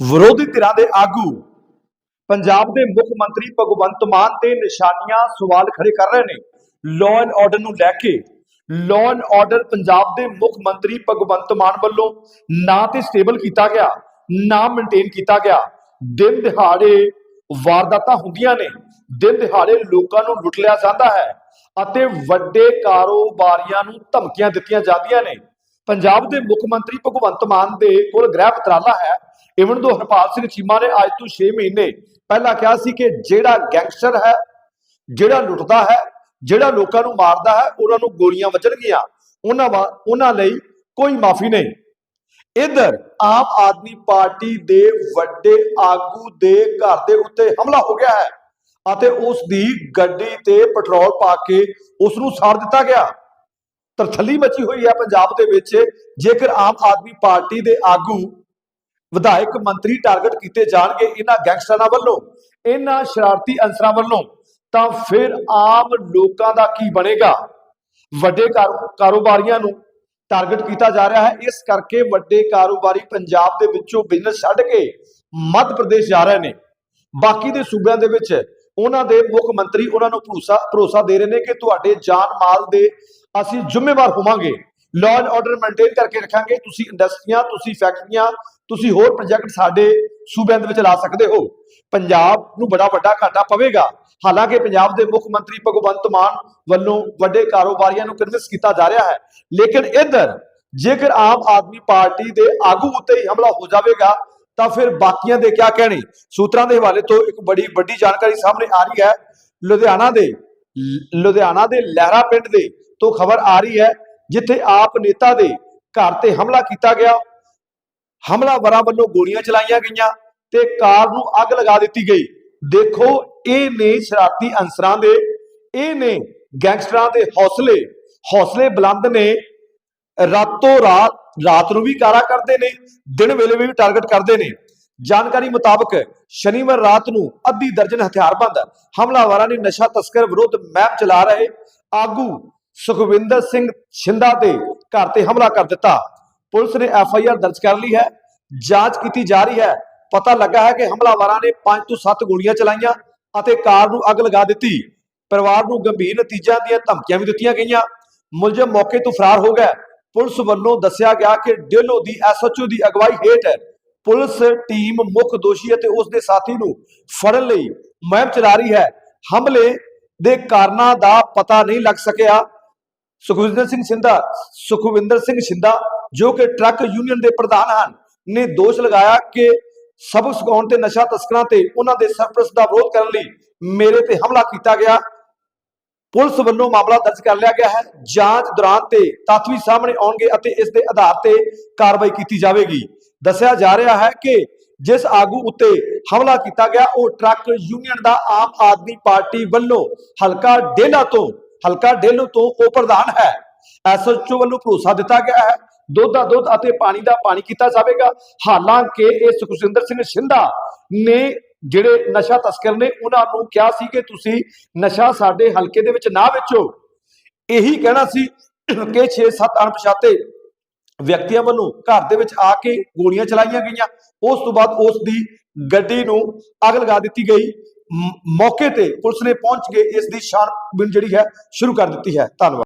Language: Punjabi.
ਵਿਰੋਧੀ ਧਿਰਾਂ ਦੇ ਆਗੂ, ਪੰਜਾਬ ਦੇ ਮੁੱਖ ਮੰਤਰੀ ਭਗਵੰਤ ਮਾਨ ਤੇ ਨਿਸ਼ਾਨੀਆਂ ਸਵਾਲ ਖੜੇ ਕਰ ਰਹੇ ਨੇ। ਲਾਅ ਐਂਡ ਆਰਡਰ ਨੂੰ ਲੈ ਕੇ ਲਾਅ ਐਂਡ ਆਰਡਰ ਪੰਜਾਬ ਦੇ ਮੁੱਖ ਮੰਤਰੀ ਭਗਵੰਤ ਮਾਨ ਵੱਲੋਂ ਨਾ ਤੇ ਸਟੇਬਲ ਕੀਤਾ ਗਿਆ, ਨਾ ਮੇਨਟੇਨ ਕੀਤਾ ਗਿਆ। ਦਿਨ ਦਿਹਾੜੇ ਵਾਰਦਾਤਾਂ ਹੁੰਦੀਆਂ ਨੇ, ਦਿਨ ਦਿਹਾੜੇ ਲੋਕਾਂ ਨੂੰ ਲੁੱਟ ਲਿਆ ਜਾਂਦਾ ਹੈ ਅਤੇ ਵੱਡੇ ਕਾਰੋਬਾਰੀਆਂ ਨੂੰ ਧਮਕੀਆਂ ਦਿੱਤੀਆਂ ਜਾਂਦੀਆਂ ਨੇ। ਪੰਜਾਬ ਦੇ ਮੁੱਖ ਮੰਤਰੀ ਭਗਵੰਤ ਮਾਨ ਦੇ ਕੋਲ ਗ੍ਰਹਿ ਪਤਰਾਲਾ ਹੈ। ਇਵਨ ਦੋ ਹਰਪਾਲ ਸਿੰਘ ਚੀਮਾ ਨੇ ਅੱਜ ਤੋਂ 6 ਮਹੀਨੇ ਪਹਿਲਾਂ ਕਿਹਾ ਸੀ ਕਿ ਜਿਹੜਾ ਗੈਂਗਸਟਰ ਹੈ, ਜਿਹੜਾ ਲੁੱਟਦਾ ਹੈ, ਜਿਹੜਾ ਲੋਕਾਂ ਨੂੰ ਮਾਰਦਾ ਹੈ, ਉਹਨਾਂ ਨੂੰ ਗੋਲੀਆਂ ਵੱਜਣਗੀਆਂ। ਉਹਨਾਂ ਵਾ- ਉਹਨਾਂ ਲਈ ਕੋਈ ਮਾਫੀ ਨਹੀਂ। ਇਧਰ ਆਮ ਆਦਮੀ ਪਾਰਟੀ ਦੇ ਵੱਡੇ ਆਗੂ ਦੇ ਘਰ ਦੇ ਉੱਤੇ ਹਮਲਾ ਹੋ ਗਿਆ ਹੈ ਅਤੇ ਉਸ ਦੀ ਗੱਡੀ ਤੇ ਪੈਟਰੋਲ ਪਾ ਕੇ ਉਸ ਨੂੰ ਸਾੜ ਦਿੱਤਾ ਗਿਆ। ਤਰਥੱਲੀ ਮਚੀ ਹੋਈ ਹੈ ਪੰਜਾਬ ਦੇ ਵਿੱਚ। ਜੇਕਰ ਆਮ ਆਦਮੀ ਪਾਰਟੀ ਦੇ ਆਗੂ ਵਿਧਾਇਕ ਮੰਤਰੀ ਟਾਰਗੇਟ ਕੀਤੇ ਜਾਣਗੇ ਇਹਨਾਂ ਗੈਂਗਸਟਰਾਂ ਵੱਲੋਂ, ਇਹਨਾਂ ਸ਼ਰਾਰਤੀ ਅੰਸਰਾਂ ਵੱਲੋਂ, ਤਾਂ ਫਿਰ ਆਮ ਲੋਕਾਂ ਦਾ ਕੀ ਬਣੇਗਾ? ਵੱਡੇ ਕਾਰੋਬਾਰੀਆਂ ਨੂੰ ਟਾਰਗੇਟ ਕੀਤਾ ਜਾ ਰਿਹਾ ਹੈ। ਇਸ ਕਰਕੇ ਵੱਡੇ ਕਾਰੋਬਾਰੀ ਪੰਜਾਬ ਦੇ ਵਿੱਚੋਂ ਬਿਜ਼ਨਸ ਛੱਡ ਕੇ ਮੱਧ ਪ੍ਰਦੇਸ਼ ਜਾ ਰਹੇ ਨੇ। ਬਾਕੀ ਦੇ ਸੂਬਿਆਂ ਦੇ ਵਿੱਚ ਉਹਨਾਂ ਦੇ ਮੁੱਖ ਮੰਤਰੀ ਉਹਨਾਂ ਨੂੰ ਭਰੋਸਾ ਭਰੋਸਾ ਦੇ ਰਹੇ ਨੇ ਕਿ ਤੁਹਾਡੇ ਜਾਨ ਮਾਲ ਦੇ ਅਸੀਂ ਜ਼ਿੰਮੇਵਾਰ ਹੋਵਾਂਗੇ। ਲਾਅ ਐਂਡ ਆਰਡਰ ਮੇਨਟੇਨ ਕਰਕੇ ਰੱਖਾਂਗੇ। ਤੁਸੀਂ ਇੰਡਸਟਰੀਆਂ ਤੁਸੀਂ ਫੈਕਟਰੀਆਂ ਤੁਸੀਂ ਹੋਰ ਪ੍ਰੋਜੈਕਟ ਸਾਡੇ ਸੂਬਿਆਂ ਦੇ ਵਿੱਚ ਲਾ ਸਕਦੇ ਹੋ। ਪੰਜਾਬ ਨੂੰ ਬੜਾ ਵੱਡਾ ਘਾਟਾ ਪਵੇਗਾ। ਹਾਲਾਂਕਿ ਪੰਜਾਬ ਦੇ ਮੁੱਖ ਮੰਤਰੀ ਭਗਵੰਤ ਮਾਨ ਵੱਲੋਂ ਵੱਡੇ ਕਾਰੋਬਾਰੀਆਂ ਨੂੰ ਕਨਵਿੰਸ ਕੀਤਾ ਜਾ ਰਿਹਾ ਹੈ। ਲੇਕਿਨ ਇੱਧਰ ਜੇਕਰ ਆਮ ਆਦਮੀ ਪਾਰਟੀ ਦੇ ਆਗੂ ਉੱਤੇ ਹੀ ਹਮਲਾ ਹੋ ਜਾਵੇਗਾ, ਤਾਂ ਫਿਰ ਬਾਕੀਆਂ ਦੇ ਕਿਆ ਕਹਿਣੇ? ਸੂਤਰਾਂ ਦੇ ਹਵਾਲੇ ਤੋਂ ਇੱਕ ਬੜੀ ਵੱਡੀ ਜਾਣਕਾਰੀ ਸਾਹਮਣੇ ਆ ਰਹੀ ਹੈ। ਲੁਧਿਆਣਾ ਦੇ ਲੁਧਿਆਣਾ ਦੇ ਲਹਿਰਾ ਪਿੰਡ ਦੇ ਤੋਂ ਖਬਰ ਆ ਰਹੀ ਹੈ, ਜਿੱਥੇ ਆਪ ਨੇਤਾ ਦੇ ਘਰ ਤੇ ਹਮਲਾ ਕੀਤਾ ਗਿਆ। ਹਮਲਾਵਰਾਂ ਵੱਲੋਂ ਗੋਲੀਆਂ ਚਲਾਈਆਂ ਗਈਆਂ ਤੇ ਕਾਰ ਨੂੰ ਅੱਗ ਲਗਾ ਦਿੱਤੀ ਗਈ। ਦੇਖੋ, ਇਹ ਨੇ ਸ਼ਰਾਰਤੀ ਅੰਸਰਾਂ ਦੇ, ਇਹ ਨੇ ਗੈਂਗਸਟਰਾਂ ਦੇ ਹੌਸਲੇ। ਹੌਸਲੇ ਬੁਲੰਦ ਨੇ, ਰਾਤੋਂ ਰਾਤ ਰਾਤ ਨੂੰ ਵੀ ਕਾਰਾ ਕਰਦੇ ਨੇ, ਦਿਨ ਵੇਲੇ ਵੀ ਟਾਰਗੇਟ ਕਰਦੇ ਨੇ। ਜਾਣਕਾਰੀ ਮੁਤਾਬਕ ਸ਼ਨੀਵਾਰ ਰਾਤ ਨੂੰ ਅੱਧੀ ਦਰਜਨ ਹਥਿਆਰਬੰਦ ਹਮਲਾਵਰਾਂ ਨੇ ਨਸ਼ਾ ਤਸਕਰ ਵਿਰੁੱਧ ਮਹਿਮ ਚਲਾ ਰਹੇ ਆਗੂ ਸੁਖਵਿੰਦਰ ਸਿੰਘ ਛਿੰਦਾ ਦੇ ਘਰ ਤੇ ਹਮਲਾ ਕਰ ਦਿੱਤਾ। ਪੁਲਿਸ ਨੇ ਐਫ ਆਈ ਆਰ ਦਰਜ ਕਰ ਲਈ ਹੈ, ਜਾਂਚ ਕੀਤੀ ਜਾ ਰਹੀ ਹੈ। ਪਤਾ ਲੱਗਾ ਹੈ ਕਿ ਹਮਲਾਵਰਾਂ ਨੇ 5 ਤੋਂ 7 ਗੋਲੀਆਂ ਚਲਾਈਆਂ ਅਤੇ ਕਾਰ ਨੂੰ ਅੱਗ ਲਗਾ ਦਿੱਤੀ। ਪਰਿਵਾਰ ਨੂੰ ਗੰਭੀਰ ਨਤੀਜਿਆਂ ਦੀਆਂ ਧਮਕੀਆਂ ਵੀ ਦਿੱਤੀਆਂ ਗਈਆਂ। ਮੁਲਜ਼ਮ ਮੌਕੇ ਤੋਂ ਫਰਾਰ ਹੋ ਗਿਆ। ਪੁਲਿਸ ਵੱਲੋਂ ਦੱਸਿਆ ਗਿਆ ਕਿ ਡੇਲੋ ਦੀ ਐਸਐਚਓ ਦੀ ਅਗਵਾਈ ਹੇਠ ਪੁਲਿਸ ਟੀਮ ਮੁੱਖ ਦੋਸ਼ੀ ਅਤੇ ਉਸ ਦੇ ਸਾਥੀ ਨੂੰ ਫੜਨ ਲਈ ਮੁਹਿੰਮ ਚਲਾ ਰਹੀ ਹੈ। ਹਮਲੇ ਦੇ ਕਾਰਨਾਂ ਦਾ ਪਤਾ ਨਹੀਂ ਲੱਗ ਸਕਿਆ। ਸੁਖਵਿੰਦਰ ਸਿੰਘ ਸਿੰਧਾ ਸੁਖਵਿੰਦਰ ਸਿੰਘ ਸਿੰਧਾ ਜੋ ਕਿ ਟਰੱਕ ਯੂਨੀਅਨ ਦੇ ਪ੍ਰਧਾਨ ਹਨ, ਨੇ ਦੋਸ਼ ਲਗਾਇਆ ਕਿ ਸਬਕ ਸਿਖਾਉਣ ਤੇ ਨਸ਼ਾ ਤਸਕਰਾਂ ਤੇ ਉਹਨਾਂ ਦੇ ਸਰਪ੍ਰਸਤ ਦਾ ਵਿਰੋਧ ਕਰਨ ਲਈ ਮੇਰੇ ਤੇ ਹਮਲਾ ਕੀਤਾ ਗਿਆ। ਪੁਲਿਸ ਵੱਲੋਂ ਮਾਮਲਾ ਦਰਜ ਕਰ ਲਿਆ ਗਿਆ ਹੈ। ਜਾਂਚ ਦੌਰਾਨ ਤੇ ਤੱਥ ਵੀ ਸਾਹਮਣੇ ਆਉਣਗੇ ਅਤੇ ਇਸ ਦੇ ਆਧਾਰ ਤੇ ਕਾਰਵਾਈ ਕੀਤੀ ਜਾਵੇਗੀ। ਦੱਸਿਆ ਜਾ ਰਿਹਾ ਹੈ ਕਿ ਜਿਸ ਆਗੂ ਉੱਤੇ ਹਮਲਾ ਕੀਤਾ ਗਿਆ, ਉਹ ਟਰੱਕ ਯੂਨੀਅਨ ਦਾ ਆਮ ਆਦਮੀ ਪਾਰਟੀ ਵੱਲੋਂ ਹਲਕਾ ਡੇਲਾ ਤੋਂ ਹਲਕਾ ਡੇਲੋ ਤੋਂ ਉਹ ਪ੍ਰਧਾਨ ਹੈ। ਐਸਐਚਓ ਵੱਲੋਂ ਭਰੋਸਾ ਦਿੱਤਾ ਗਿਆ ਹੈ। ਦੁੱਧ ਦਾ ਦੁੱਧ ਅਤੇ ਪਾਣੀ ਦਾ ਪਾਣੀ ਕੀਤਾ ਜਾਵੇਗਾ। ਹਾਲਾਂਕਿ ਇਹ ਸੁਖਜਿੰਦਰ ਸਿੰਘ ਸਿੰਧਾ ਨੇ ਜਿਹੜੇ ਨਸ਼ਾ ਤਸਕਰ ਨੇ, ਉਹਨਾਂ ਨੂੰ ਕਿਹਾ ਸੀ ਕਿ ਤੁਸੀਂ ਨਸ਼ਾ ਸਾਡੇ ਹਲਕੇ ਦੇ ਵਿੱਚ ਨਾ ਵੇਚੋ। ਇਹੀ ਕਹਿਣਾ ਸੀ ਕਿ 6-7 ਅਣਪਛਾਤੇ ਵਿਅਕਤੀਆਂ ਵੱਲੋਂ ਘਰ ਦੇ ਵਿੱਚ ਆ ਕੇ ਗੋਲੀਆਂ ਚਲਾਈਆਂ ਗਈਆਂ। ਉਸ ਤੋਂ ਬਾਅਦ ਉਸ ਦੀ ਗੱਡੀ ਨੂੰ ਅੱਗ ਲਗਾ ਦਿੱਤੀ ਗਈ। ਮੌਕੇ ਤੇ ਪੁਲਿਸ ਨੇ ਪਹੁੰਚ ਕੇ ਇਸ ਦੀ ਛਾਣਬੀਣ ਜਿਹੜੀ ਹੈ ਸ਼ੁਰੂ ਕਰ ਦਿੱਤੀ ਹੈ। ਧੰਨਵਾਦ।